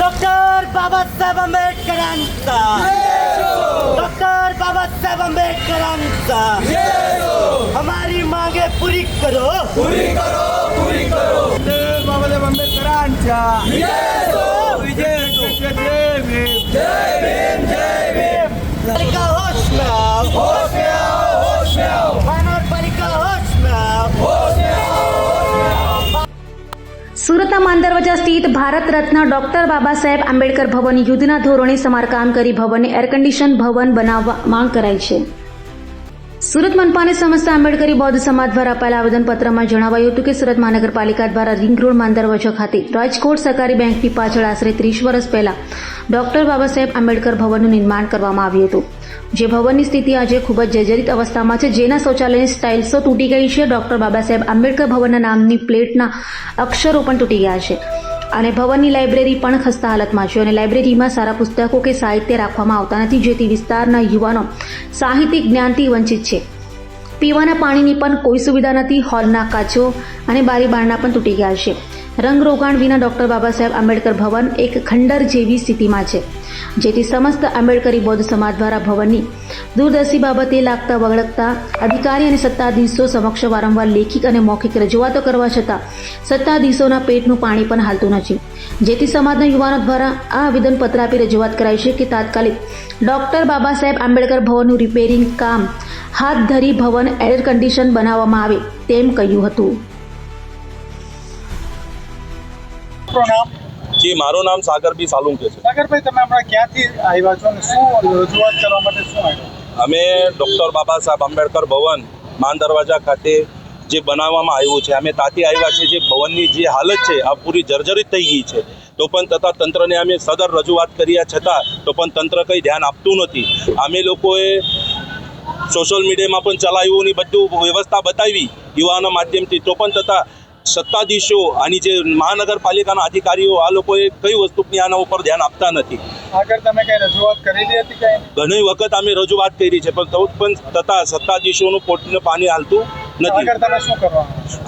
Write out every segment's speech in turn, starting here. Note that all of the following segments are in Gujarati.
डॉक्टर बाबासाहेब आंबेडकरांचा डॉक्टर बाबासाहेब आंबेडकरांचा हमारी मांगे पूरी करो बाबासाहेब आंबेडकरांच्या સુરતના માંદરવજા સ્થિત ભારત રત્ન ડોક્ટર બાબા સાહેબ આંબેડકર ભવન યુદ્ધના ધોરણે સમારકામ કરી ભવનને એર કન્ડિશન ભવન બનાવવા માંગ કરાઈ છે. સુરત મનપાને સમસ્ત આંબેડકરી બૌદ્ધ સમાજ દ્વારા અપાયેલા આવેદનપત્રમાં જણાવાયું હતું કે સુરત મહાનગરપાલિકા દ્વારા રિંગ રોડ માંદરવજા ખાતે રાજકોટ સરકારી બેંકની પાછળ આશરે ત્રીસ વર્ષ પહેલા ડોક્ટર બાબા સાહેબ આંબેડકર ભવનનું નિર્માણ કરવામાં આવ્યું હતું. જે ભવનની સ્થિતિ આજે ખૂબ જ જર્જરિત અવસ્થામાં છે. જેના શૌચાલયની સ્ટાઇલ્સો તૂટી ગઈ છે. ડોક્ટર બાબા સાહેબ આંબેડકર ભવનના નામની પ્લેટના અક્ષરો પણ તૂટી ગયા છે. અને ભવનની લાઇબ્રેરી પણ ખસ્તા હાલતમાં છે. અને લાઇબ્રેરીમાં સારા પુસ્તકો કે સાહિત્ય રાખવામાં આવતા નથી, જેથી વિસ્તારના યુવાનો સાહિત્યિક જ્ઞાનથી વંચિત છે. પીવાના પાણીની પણ કોઈ સુવિધા નથી. હોલના કાચો અને બારી બારણા પણ તૂટી ગયા છે. રંગ રોગાણ વિના ડૉક્ટર બાબા સાહેબ આંબેડકર ભવન એક ખંડર જેવી સ્થિતિમાં છે, જેથી સમસ્ત આંબેડકરી બૌદ્ધ સમાજ દ્વારા ભવનની દૂરદર્શી બાબતે લાગતા વળગતા અધિકારી અને સત્તાધીશો સમક્ષ વારંવાર લેખિત અને મૌખિક રજૂઆતો કરવા છતાં સત્તાધીશોના પેટનું પાણી પણ હાલતું નથી. જેથી સમાજના યુવાનો દ્વારા આ આવેદનપત્ર આપી રજૂઆત કરાઈ છે કે તાત્કાલિક ડૉક્ટર બાબા સાહેબ આંબેડકર ભવનનું રિપેરિંગ કામ હાથ ધરી ભવન એર કન્ડિશન બનાવવામાં આવે તેમ કહ્યું હતું. આપણું નામ? જી મારું નામ સાગરભાઈ સાલુંકે છે. સાગરભાઈ તમે હમણાં ક્યાંથી આવ્યા છો અને શું રજૂઆત કરવા માટે શું આવ્યા? અમે ડૉક્ટર બાબા સાહેબ આંબેડકર ભવન માન દરવાજા ખાતે જે બનાવવામાં આવ્યું છે અમે તાતી આવ્યા છે જે ભવનની જે હાલત છે આ પૂરી જર્જરિત થઈ ગઈ છે. તો પણ તથા તંત્રને અમે સદર રજૂઆત કર્યા છતાં તો પણ તંત્ર કંઈ ધ્યાન આપતું નથી. અમે લોકોએ સોશિયલ મીડિયામાં પણ ચલાવ્યું ને બધું વ્યવસ્થા બતાવી યુવાના માધ્યમથી. તો પણ તથા સત્તાધીશો આની જે મહાનગરપાલિકાના અધિકારીઓ આ લોકોએ કઈ વસ્તુની આના ઉપર ધ્યાન આપતા નથી. આગળ તમે કઈ રજૂઆત કરેલી હતી ઘણી વખત અમે રજૂઆત કરી છે પણ તો પણ તથા સત્તાધીશોનું પોટને પાણી હાલતું નથી.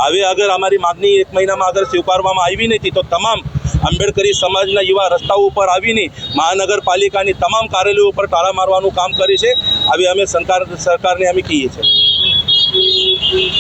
હવે અગર અમારી માગણી એક મહિનામાં અગર સ્વીકારવામાં આવી નથી તો તમામ આંબેડકરી સમાજના યુવા રસ્તાઓ ઉપર આવીને મહાનગરપાલિકાની તમામ કાર્યાલયો ઉપર તાળા મારવાનું કામ કરે છે. આવી અમે સરકાર સરકારને અમે કહીએ છીએ.